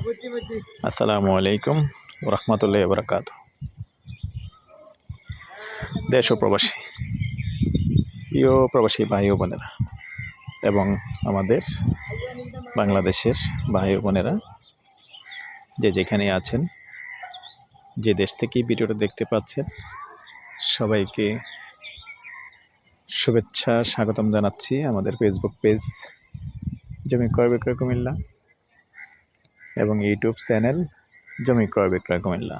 আসসালামু আলাইকুম রহমতুল্লাহ বরকাত দেশ ও প্রবাসী, প্রিয় প্রবাসী ভাই ও বোনেরা এবং আমাদের বাংলাদেশের ভাই ও বোনেরা, যে যেখানে আছেন, যে দেশ থেকেই ভিডিওটা দেখতে পাচ্ছেন, সবাইকে শুভেচ্ছা, স্বাগতম জানাচ্ছি আমাদের ফেসবুক পেজ জমি ক্রয় বিক্রয় কুমিল্লা। এবং ইউটিউব চ্যানেল জমি ক্রয় বিক্রয় কুমিল্লা।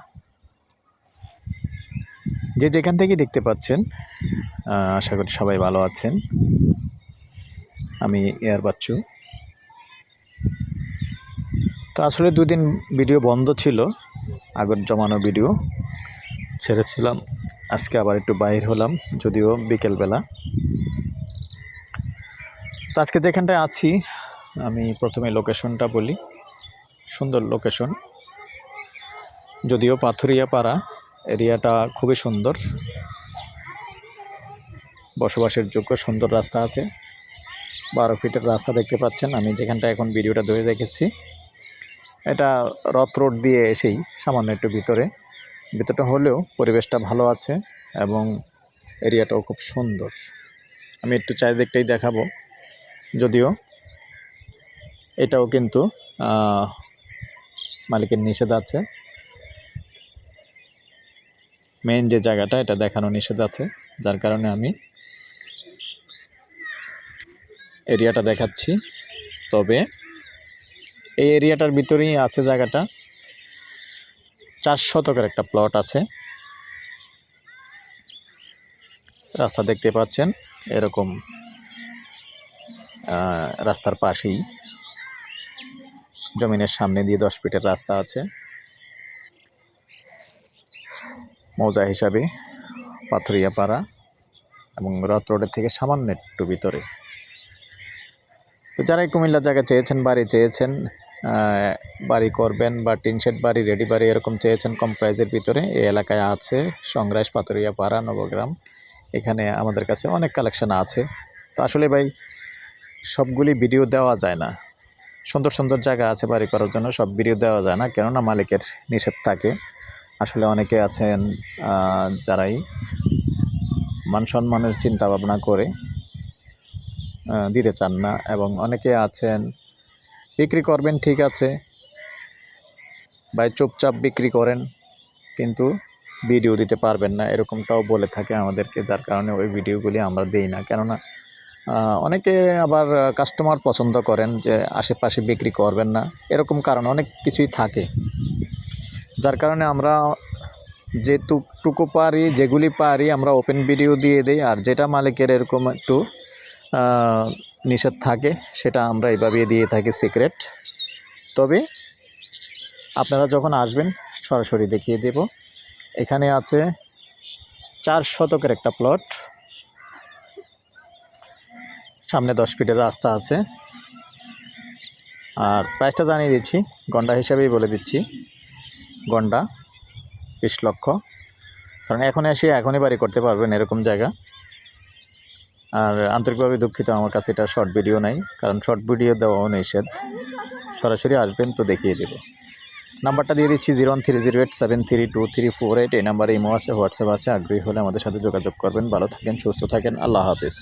যে যেখান থেকে দেখতে পাচ্ছেন আশা করি সবাই ভালো আছেন। আমি এয়ার বাচ্চু। তো আসলে দুদিন ভিডিও বন্ধ ছিল, আগের জমানো ভিডিও ছেড়েছিলাম। আজকে আবার একটু বাইর হলাম, যদিও বিকেলবেলা। তো আজকে যেখানটায় আছি, আমি প্রথমে লোকেশনটা বলি। সুন্দর লোকেশন যদিও পাথুরিয়া পাড়া, এরিয়াটা খুবই সুন্দর। বসবাসের যোগ্য সুন্দর রাস্তা আছে। বারো ফিটের রাস্তা দেখতে পাচ্ছেন, আমি যেখানটা এখন ভিডিওটা ধরে রেখেছি। এটা রথ রোড দিয়ে এসেই, সামান্য একটু ভিতরে। ভিতরটা হলেও পরিবেশটা ভালো আছে এবং এরিয়াটাও খুব সুন্দর। আমি একটু চারিদিকটাই দেখাবো। যদিও এটাও কিন্তু মালিকের নিষেধ আছে। মেইন যে জায়গাটা, এটা দেখানো নিষেধ আছে, যার কারণে আমি এরিয়াটা দেখাচ্ছি। তবে এই এরিয়াটার ভিতরেই আছে জায়গাটা। চার শতকের একটা প্লট আছে। রাস্তা দেখতে পাচ্ছেন, এরকম রাস্তার পাশেই। জমিনের সামনে দিয়ে দশ ফিটের রাস্তা আছে। মৌজা হিসাবে পাথরিয়া পাড়া এবং রথ রোডের থেকে সামান্য একটু ভিতরে। তো যারাই কুমিল্লা জায়গা চেয়েছেন, বাড়ি চেয়েছেন বাড়ি করবেন বা টিন শেড বাড়ি, রেডি বাড়ি এরকম চেয়েছেন কম প্রাইজের ভিতরে, এই এলাকায় আছে সংগ্রাস পাথরিয়া পাড়া নবগ্রাম। এখানে আমাদের কাছে অনেক কালেকশন আছে। তো আসলে ভাই, সবগুলি ভিডিও দেওয়া যায় না। সুন্দর সুন্দর জায়গা আছে বাড়ি করার জন্য, সব ভিডিও দেওয়া যায় না, কেননা মালিকের নিষেধ থাকে। আসলে অনেকে আছেন যারাই মান সম্মানের চিন্তা ভাবনা করে দিতে চান না, এবং অনেকে আছেন, বিক্রি করবেন ঠিক আছে, ভাই চুপচাপ বিক্রি করেন, কিন্তু ভিডিও দিতে পারবেন না, এরকমটাও বলে থাকে আমাদেরকে, যার কারণে ওই ভিডিওগুলি আমরা দিই না। কেননা অনেকে আবার কাস্টমার পছন্দ করেন যে আশেপাশে বিক্রি করবেন না। এরকম কারণ অনেক কিছুই থাকে। যার কারণে আমরা যে টুকু পারি, যেগুলি পারি, আমরা ওপেন ভিডিও দিয়ে দিই। আর যেটা মালিকের এরকম একটু নিষেধ থাকে, সেটা আমরা এইভাবে দিয়ে থাকি সিক্রেট তবে আপনারা যখন আসবেন, সরাসরি দেখিয়ে দেব। এখানে আছে চার শতকের একটা প্লট সামনে দশ ফিটের রাস্তা আছে। আর প্রাইসটা জানিয়ে দিচ্ছি, গন্ডা হিসাবেই বলে দিচ্ছি। গন্ডা, বিশ লক্ষ। কারণ এখন এসে এখনই বাড়ি করতে পারবেন এরকম জায়গা। আর আন্তরিকভাবে দুঃখিত, আমার কাছে এটা শর্ট ভিডিও নাই, কারণ শর্ট ভিডিও দেওয়াও নিষেধ। সরাসরি আসবেন তো দেখিয়ে দেবো। নাম্বারটা দিয়ে দিচ্ছি zero one three zero eight seven three two three four eight এই নাম্বারে ইমো আছে, হোয়াটসঅ্যাপ আছে। আগ্রহী হলে আমাদের সাথে যোগাযোগ করবেন। ভালো থাকেন, সুস্থ থাকেন। আল্লাহ হাফিজ।